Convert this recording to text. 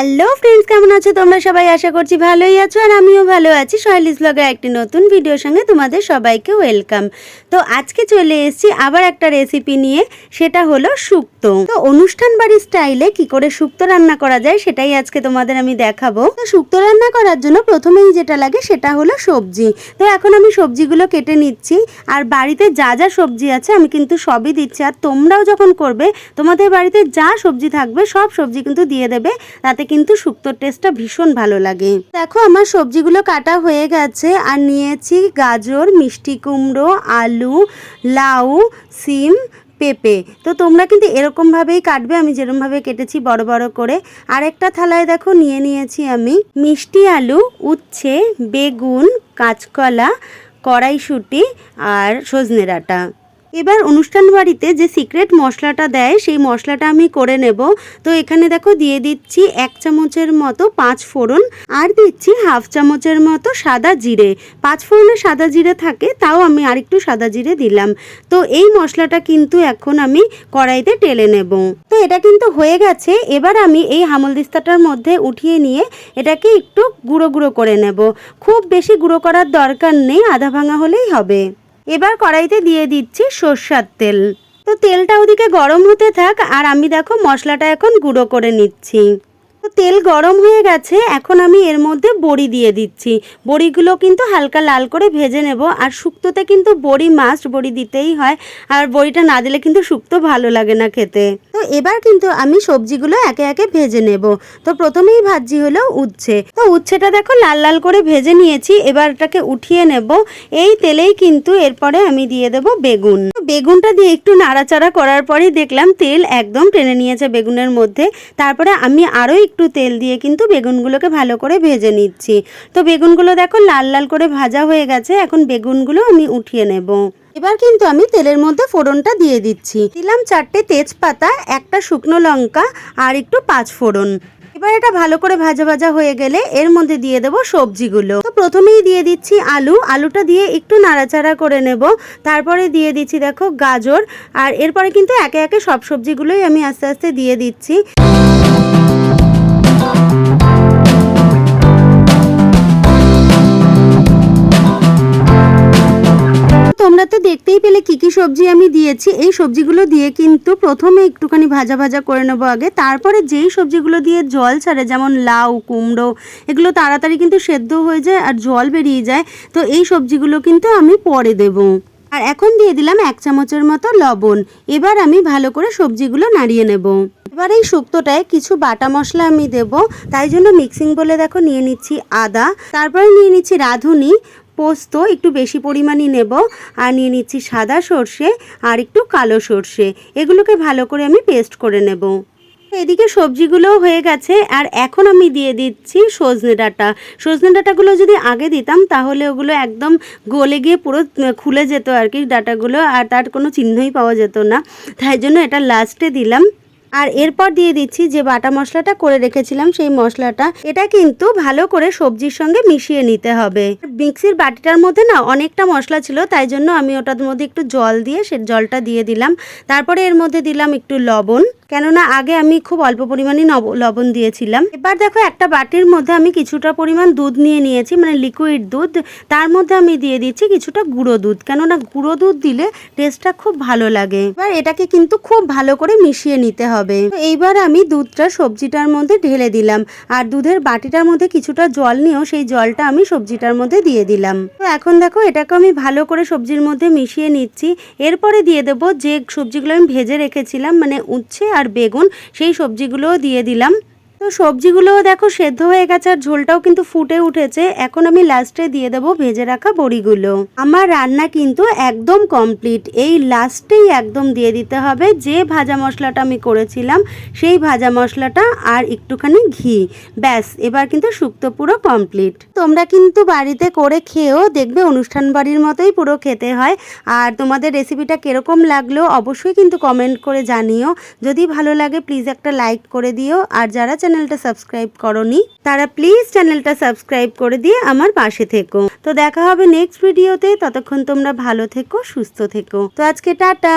Friends, কেমন আছো? তোমরা সবাই আশা করছি ভালোই আছো আর আমিও ভালো আছি। সহেলিস ব্লগের একটি নতুন ভিডিওর সঙ্গে তোমাদের সবাইকে ওয়েলকাম তো আজকে চলে এসেছি আবার একটা রেসিপি নিয়ে, সেটা হলো শুক্তো তো অনুষ্ঠান বাড়ির স্টাইলে কি করে শুক্তো রান্না করা যায়, সেটাই আজকে তোমাদের আমি দেখাবো। তো শুক্তো রান্না করার জন্য প্রথমেই যেটা লাগে, সেটা হলো সবজি। তো এখন আমি সবজিগুলো কেটে নিচ্ছি, আর বাড়িতে যা যা সবজি আছে আমি কিন্তু সবই দিচ্ছি। আর তোমরাও যখন করবে, তোমাদের বাড়িতে যা সবজি থাকবে, সব সবজি কিন্তু দিয়ে দেবে। তাতে কিন্তু শুক্তোর টেস্টটা ভীষণ ভালো লাগে। দেখো, আমার সবজিগুলো কাটা হয়ে গেছে। আর নিয়েছি গাজর, মিষ্টি কুমড়ো, আলু, লাউ, সিম, পেঁপে। তো তোমরা কিন্তু এরকমভাবেই কাটবে। আমি যেরকমভাবে কেটেছি বড় বড় করে। আর একটা থালায় দেখো, নিয়ে নিয়েছি আমি মিষ্টি আলু, উচ্ছে, বেগুন, কাঁচকলা, কড়াইশুঁটি আর সজনে ডাঁটা। এবার অনুষ্ঠান বাড়িতে যে সিক্রেট মশলাটা দেয়, সেই মশলাটা আমি করে নেব। তো এখানে দেখো দিয়ে দিচ্ছি এক চামচের মতো পাঁচ ফোড়ন, আর দিচ্ছি হাফ চামচের মতো সাদা জিরে। পাঁচ ফোড়নে সাদা জিরে থাকে, তাও আমি আরেকটু সাদা জিরে দিলাম। তো এই মশলাটা কিন্তু এখন আমি কড়াইতে টেলে নেব। তো এটা কিন্তু হয়ে গেছে, এবার আমি এই হামলদিস্তাটার মধ্যে উঠিয়ে নিয়ে এটাকে একটু গুঁড়ো গুঁড়ো করে নেব। খুব বেশি গুঁড়ো করার দরকার নেই, আধা ভাঙা হলেই হবে। এবার কড়াইতে দিয়ে দিচ্ছি সর্ষার তেল। তো তেলটা ওদিকে গরম হতে থাক, আর আমি দেখো মশলাটা এখন গুঁড়ো করে নিচ্ছি। তেল গরম হয়ে গেছে, এখন আমি এর মধ্যে বড়ি দিয়ে দিচ্ছি। বড়িগুলো কিন্তু হালকা লাল করে ভেজে নেব, আর শুক্তোতে কিন্তু বড়ি মাস্ট বড়ি দিতেই হয়, আর বড়িটা না দিলে কিন্তু শুক্তো ভালো লাগে না খেতে। তো এবার কিন্তু আমি সবজিগুলো একে একে ভেজে নেব। তো প্রথমেই ভাজি হলো উচ্ছে। তো উচ্ছেটা দেখো লাল লাল করে ভেজে নিয়েছি, এবার এটাকে উঠিয়ে নেব। এই তেলেই কিন্তু এরপরে আমি দিয়ে দেব বেগুন। বেগুনটা দিয়ে একটু নাড়াচাড়া করার পরেই দেখলাম তেল একদম টেনে নিয়েছে বেগুনের মধ্যে। তারপরে আমি আরও একটু তেল দিয়ে কিন্তু বেগুনগুলোকে ভালো করে ভেজে নিচ্ছি। তো বেগুনগুলো দেখো লাল লাল করে ভাজা হয়ে গেছে, এখন বেগুনগুলো আমি উঠিয়ে নেব। এবার কিন্তু আমি তেলের মধ্যে ফোড়নটা দিয়ে দিচ্ছি। দিলাম চারটে তেজপাতা, একটা শুকনো লঙ্কা আর একটু পাঁচ ফোড়ন। এবার এটা ভালো করে ভাজা ভাজা হয়ে গেলে এর মধ্যে দিয়ে দেবো সবজিগুলো। তো প্রথমেই দিয়ে দিচ্ছি আলু। আলুটা দিয়ে একটু নাড়াচাড়া করে নেব। তারপরে দিয়ে দিচ্ছি দেখো গাজর। আর এরপরে কিন্তু একে একে সব সবজিগুলোই আমি আস্তে আস্তে দিয়ে দিচ্ছি। তোমরা তো দেখতেই পেলে কি কি সবজি আমি দিয়েছি। এই সবজিগুলো দিয়ে কিন্তু প্রথমে একটুখানি ভাজা ভাজা করে নেব আগে। তারপরে যেই সবজিগুলো দিয়ে জল ছাড়ে, যেমন লাউ, কুমড়ো, এগুলো তাড়াতাড়ি কিন্তু সেদ্ধ হয়ে যায় আর জল বেরিয়ে যায়। তো এই সবজিগুলো কিন্তু আমি পরে দেবো। আর এখন দিয়ে দিলাম এক চামচের মতো লবণ। এবার আমি ভালো করে সবজিগুলো নাড়িয়ে নেব। এবার এই শুক্তোটায় কিছু বাটা মশলা আমি দেব। তাই জন্য মিক্সিং বলে দেখো নিয়ে নিচ্ছি আদা। তারপরে নিয়ে নিচ্ছি রাঁধুনি, পোস্ত, একটু বেশি পরিমাণই নেব। আর নিয়ে নিচ্ছি সাদা সর্ষে আর একটু কালো সর্ষে। এগুলোকে ভালো করে আমি পেস্ট করে নেব। এদিকে সবজিগুলোও হয়ে গেছে, আর এখন আমি দিয়ে দিচ্ছি সজনে ডাঁটা। সজনে ডাঁটাগুলো যদি আগে দিতাম, তাহলে ওগুলো একদম গলে গিয়ে পুরো খুলে যেত আর কি ডাঁটাগুলো, আর তার কোনো চিহ্নই পাওয়া যেত না। তাই জন্য এটা লাস্টে দিলাম। আর এরপর দিয়ে দিচ্ছি যে বাটা মশলাটা করে রেখেছিলাম, সেই মশলাটা। এটা কিন্তু ভালো করে সবজির সঙ্গে মিশিয়ে নিতে হবে। মিক্সির বাটিটার মধ্যে না অনেকটা মশলা ছিল, তাই জন্য আমি ওটার মধ্যে একটু জল দিয়ে সে জলটা দিয়ে দিলাম। তারপরে এর মধ্যে দিলাম একটু লবণ, কেননা আগে আমি খুব অল্প পরিমাণে লবণ দিয়েছিলাম। এবার দেখো একটা বাটির মধ্যে আমি কিছুটা পরিমাণ দুধ নিয়ে নিয়েছি মানে লিকুইড দুধ। তার মধ্যে আমি দিয়ে দিচ্ছি কিছুটা গুঁড়ো দুধ, কেননা গুঁড়ো দুধ দিলে টেস্টটা খুব ভালো লাগে। এবার এটাকে কিন্তু খুব ভালো করে মিশিয়ে নিতে হবে। তো এইবার আমি দুধটা সবজিটার মধ্যে ঢেলে দিলাম। আর দুধের বাটিটার মধ্যে কিছুটা জল নিয়েও সেই জলটা আমি সবজিটার মধ্যে দিয়ে দিলাম। তো এখন দেখো, এটাকে আমি ভালো করে সবজির মধ্যে মিশিয়ে নিচ্ছি। এরপরে দিয়ে দেবো যে সবজিগুলো আমি ভেজে রেখেছিলাম মানে উচ্ছে আর বেগুন, সেই সবজিগুলোও দিয়ে দিলাম। তো সবজিগুলোও দেখো সেদ্ধ হয়ে গেছে আর ঝোলটাও কিন্তু ফুটে উঠেছে। এখন আমি লাস্টে দিয়ে দেবো ভেজে রাখা বড়িগুলো। আমার রান্না কিন্তু একদম কমপ্লিট এই লাস্টেই একদম দিয়ে দিতে হবে। যে ভাজা মশলাটা আমি করেছিলাম, সেই ভাজা মশলাটা আর একটুখানি ঘি। ব্যাস, এবার কিন্তু শুক্তো পুরো কমপ্লিট তোমরা কিন্তু বাড়িতে করে খেয়েও দেখবে অনুষ্ঠান বাড়ির মতোই পুরো খেতে হয়। আর তোমাদের রেসিপিটা কীরকম লাগল অবশ্যই কিন্তু কমেন্ট করে জানিও। যদি ভালো লাগে প্লিজ একটা লাইক করে দিও। আর যারা চ্যানেলটা সাবস্ক্রাইব করনি, তারা প্লিজ চ্যানেলটা সাবস্ক্রাইব করে দিয়ে আমার পাশে থেকো। তো দেখা হবে নেক্সট ভিডিওতে, ততক্ষণ তোমরা ভালো থেকো, সুস্থ থেকো। তো আজকে টাটা!